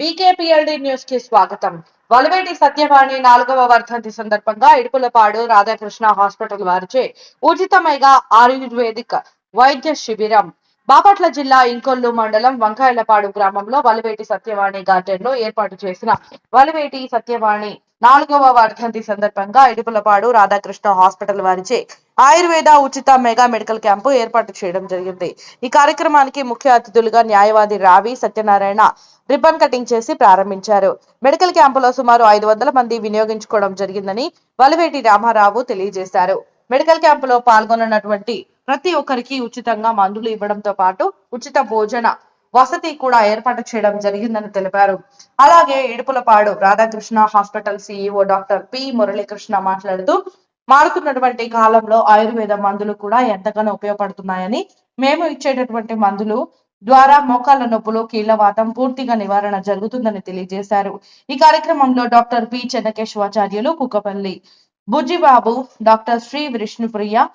బీకేపీఎల్డి న్యూస్కి స్వాగతం. వలవేటి సత్యవాణి నాలుగవ వర్ధంతి సందర్భంగా ఇడుపులపాడు రాధాకృష్ణ హాస్పిటల్ వారిచే ఉచిత మెగా ఆయుర్వేదిక్ వైద్య శిబిరం. బాపట్ల జిల్లా ఇంకొల్లు మండలం వంకాయలపాడు గ్రామంలో వలవేటి సత్యవాణి గార్డెన్లో ఏర్పాటు చేసిన వలవేటి సత్యవాణి నాలుగవ వర్ధంతి సందర్భంగా ఇడుపులపాడు రాధాకృష్ణ హాస్పిటల్ వారిచే ఆయుర్వేద ఉచిత మెగా మెడికల్ క్యాంపు ఏర్పాటు చేయడం జరిగింది. ఈ కార్యక్రమానికి ముఖ్య అతిథులుగా న్యాయవాది రావి సత్యనారాయణ రిబ్బన్ కటింగ్ చేసి ప్రారంభించారు. మెడికల్ క్యాంపులో సుమారు ఐదు వందల మంది వినియోగించుకోవడం జరిగిందని వలివేటి రామారావు తెలియజేశారు. మెడికల్ క్యాంపులో పాల్గొన్నటువంటి ప్రతి ఒక్కరికి ఉచితంగా మందులు ఇవ్వడంతో పాటు ఉచిత భోజన వసతి కూడా ఏర్పాటు చేయడం జరిగిందని తెలిపారు. అలాగే Idupulapadu Radhakrishna hospital CEO doctor P Muralikrishna మాట్లాడుతూ మారుతున్నటువంటి కాలంలో ఆయుర్వేద మందులు కూడా ఎంతగానో ఉపయోగపడుతున్నాయని మేము ఇచ్చేటటువంటి మందులు ద్వారా మోకాళ్ళ నొప్పులు కీళ్ళవాతం పూర్తిగా నివారణ జరుగుతుందని తెలియజేశారు. ఈ కార్యక్రమంలో doctor P. Chennakeshwacharyulu Kukkapalli Bujjibabu doctor Sri Vishnupriya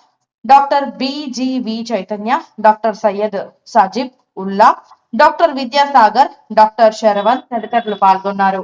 doctor BGV Chaitanya doctor Syed Sajib Ulla doctor Vidyasagar doctor Sharavan తదితరులు పాల్గొన్నారు.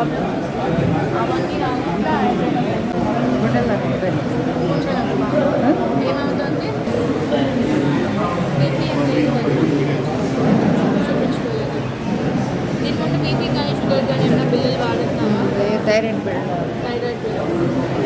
ప్రాబ్లమ్స్ అవన్నీ రాకుండా ఏమవుతుంది దీని ముందు బీపీ కానీ షుగర్ కానీ ఏమైనా బిల్లులు వాడుతున్నావా థైరాయిడ్ బిల్డ్ థైరాయిడ్ బిల్లు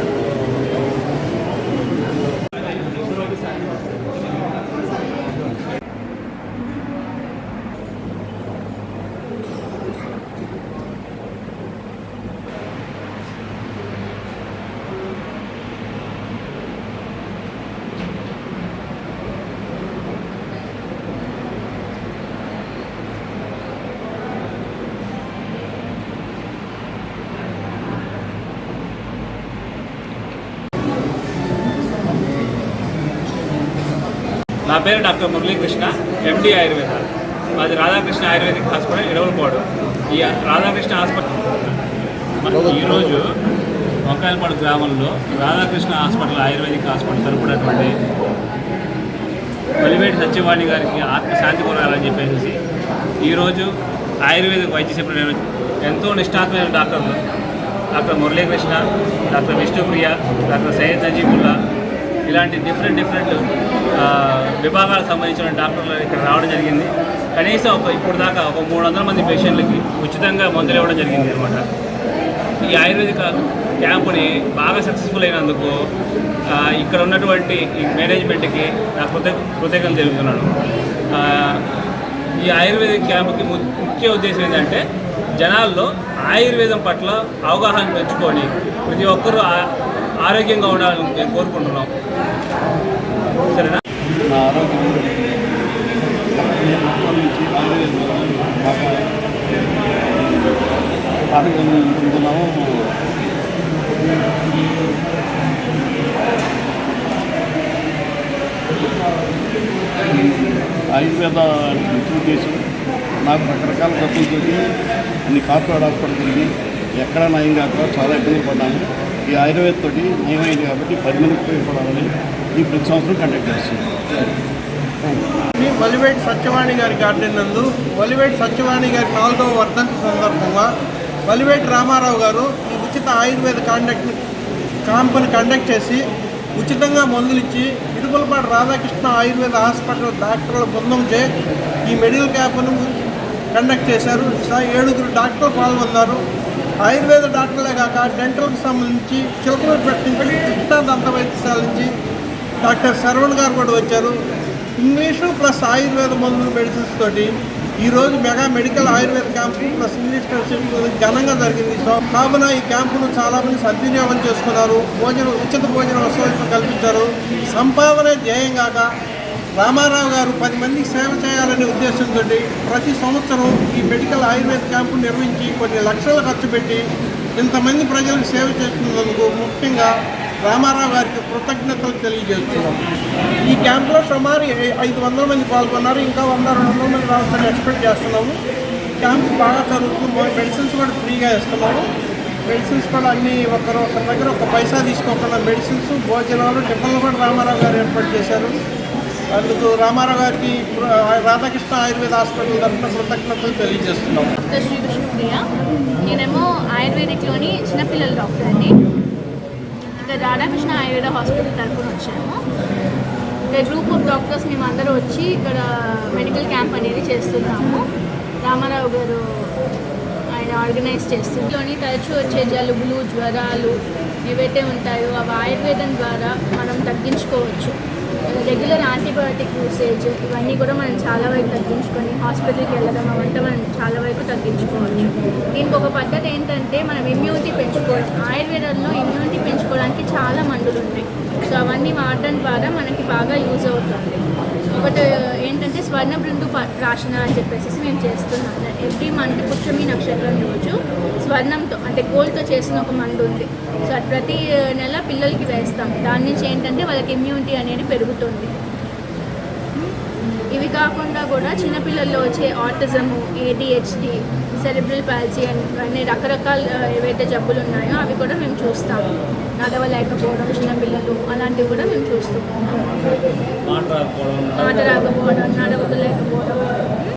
నా పేరు డాక్టర్ మురళీకృష్ణ ఎండి ఆయుర్వేద. మాది రాధాకృష్ణ ఆయుర్వేదిక్ హాస్పిటల్ ఇడవలపాడు ఈ రాధాకృష్ణ హాస్పిటల్ ఈరోజు వంకాయలపాడు గ్రామంలో రాధాకృష్ణ హాస్పిటల్ ఆయుర్వేదిక్ హాస్పిటల్ తరపునటువంటి వలివేటి సత్యవాణి గారికి ఆత్మ శాంతి కొనాలని చెప్పేసి ఈరోజు ఆయుర్వేదిక వైద్య శిబిరం ఎంతో నిష్ఠాతమైన డాక్టర్లు doctor Muralikrishna doctor Vishnupriya doctor Syed Najibulla ఇలాంటి డిఫరెంట్ డిఫరెంట్ విభాగాలకు సంబంధించిన డాక్టర్లు ఇక్కడ రావడం జరిగింది. కనీసం ఒక ఇప్పుడు దాకా ఒక మూడు వందల మంది పేషెంట్లకి ఉచితంగా మందులు ఇవ్వడం జరిగింది అనమాట ఈ ఆయుర్వేదిక క్యాంపుని బాగా సక్సెస్ఫుల్ అయినందుకు ఇక్కడ ఉన్నటువంటి ఈ మేనేజ్మెంట్కి నా కృతజ్ఞ కృతజ్ఞతలు తెలుపుతున్నాను. ఈ ఆయుర్వేదిక్ క్యాంపుకి ము- ముఖ్య ఉద్దేశం ఏంటంటే జనాల్లో ఆయుర్వేదం పట్ల అవగాహన పెంచుకొని ప్రతి ఒక్కరూ ఆరోగ్యంగా ఉండాలని మేము కోరుకుంటున్నాం. సరేనా? నా ఆరోగ్యం ఆరోగ్యం పొందుతున్నాము ఆయుర్వేద ఉద్దేశం. నాకు రకరకాల జబ్బులతోటి అన్ని కార్పొరేట్ హాస్పిటల్ తిరిగి ఎక్కడ నయం కాక చాలా ఇబ్బంది పడ్డాము. ఈ ఆయుర్వేద తోటి నయమైంది కాబట్టి పది మందికి ఉపయోగపడాలని ఈ ప్రతి సంవత్సరం కండక్ట్ చేస్తున్నాం. వలివేటి సత్యవాణి గారి గార్డెన్ నందు వలివేటి సత్యవాణి గారి నాలుగవ వర్ధంతి సందర్భంగా వలివేటి రామారావు గారు ఈ ఉచిత ఆయుర్వేద కాండక్ట్ క్యాంపుని కండక్ట్ చేసి ఉచితంగా మందులు ఇచ్చి రాధాకృష్ణ ఆయుర్వేద హాస్పిటల్ డాక్టర్ల బృందంచే ఈ మెడికల్ క్యాంపును కండక్ట్ చేశారు. స- ఏడుగురు డాక్టర్లు పాల్గొన్నారు. ఆయుర్వేద డాక్టర్లే కాక డెంటల్కి సంబంధించి చిలకలూరు పెట్టించి చిట్టా దంత వైద్యశాల నుంచి డాక్టర్ శరవణ్ గారు కూడా వచ్చారు. ఇంగ్లీషు ప్లస్ ఆయుర్వేద మందులు మెడిసిన్స్ తోటి ఈరోజు mega medical ayurveda camp plus English medicine ఘనంగా జరిగింది. సో కావున ఈ క్యాంపును చాలామంది సద్వినియోగం చేసుకున్నారు. భోజనం ఉచిత భోజన వసతులు కల్పించారు. సంపాదన ధ్యేయం కాక రామారావు గారు పది మందికి సేవ చేయాలనే ఉద్దేశంతో ప్రతి సంవత్సరం ఈ మెడికల్ ఆయుర్వేద క్యాంపు నిర్వహించి కొన్ని లక్షలు ఖర్చు పెట్టి ఇంతమంది ప్రజలకు సేవ చేస్తున్నందుకు ముఖ్యంగా రామారావు గారికి కృతజ్ఞతలు తెలియజేస్తున్నాం. ఈ క్యాంపులో సుమారు ఐ- ఐదు వందల మంది పాల్గొన్నారు ఇంకా వంద రెండు వందల మంది రావాలని ఎక్స్పెక్ట్ చేస్తున్నాము. క్యాంప్ బాగా జరుగుతుంది మెడిసిన్స్ కూడా ఫ్రీగా ఇస్తున్నాము. మెడిసిన్స్ కూడా అన్ని ఒకరు ఒకరి దగ్గర ఒక పైసా తీసుకోకుండా మెడిసిన్స్ భోజనాలు టిఫిన్లు కూడా రామారావు గారు ఏర్పాటు చేశారు. అందుకు రామారావు గారికి రాధాకృష్ణ ఆయుర్వేద హాస్పిటల్ తరఫున కృతజ్ఞతలు తెలియజేస్తున్నాం. శ్రీ విష్ణుప్రియ నేనేమో ఆయుర్వేదిక్లోని చిన్నపిల్లల డాక్టర్ అండి. ఇక్కడ రాధాకృష్ణ ఆయుర్వేద హాస్పిటల్ తరఫున వచ్చాము. ఇక్కడ గ్రూప్ ఆఫ్ డాక్టర్స్ మేము వచ్చి ఇక్కడ మెడికల్ క్యాంప్ అనేది చేస్తున్నాము. రామారావు గారు ఆయన ఆర్గనైజ్ చేస్తుంది తరచూ వచ్చే జలుబులు జ్వరాలు ఏవైతే ఉంటాయో అవి ఆయుర్వేదం ద్వారా మనం తగ్గించుకోవచ్చు. రెగ్యులర్ యాంటీబయాటిక్ యూసేజ్ ఇవన్నీ కూడా మనం చాలా వరకు తగ్గించుకొని హాస్పిటల్కి వెళ్ళడం అవంతా మనం చాలా వరకు తగ్గించుకోవచ్చు. దీనికి ఒక పద్ధతి ఏంటంటే మనం ఇమ్యూనిటీ పెంచుకోవడం ఆయుర్వేదంలో ఇమ్యూనిటీ పెంచుకోవడానికి చాలా మందులు ఉంటాయి సో అవన్నీ వాడడం ద్వారా మనకి బాగా యూజ్ అవుతుంది. ఒకటి ఏంటంటే స్వర్ణ బృందు ప- ప్రాశన అని చెప్పేసి మేము చేస్తున్నాం. ఎవ్రీ మంత్ పుష్యమి నక్షత్రం రోజు స్వర్ణంతో అంటే గోల్డ్తో చేసిన ఒక మందు ఉంది. సో ప్రతి నెల పిల్లలకి వేస్తాం. దాని నుంచి ఏంటంటే వాళ్ళకి ఇమ్యూనిటీ అనేది పెరుగుతుంది. ఇవి కాకుండా కూడా చిన్నపిల్లల్లో వచ్చే ఆటిజము ఏడిహెచ్డి సెరిబ్రల్ పాలసీ అని అన్ని రకరకాల ఏవైతే జబ్బులు ఉన్నాయో అవి కూడా మేము చూస్తాము. నడవలేకపోవడం చిన్నపిల్లలు అలాంటివి కూడా మేము రాకపోవడం మాట రాకపోవడం నడవలేకపోవడం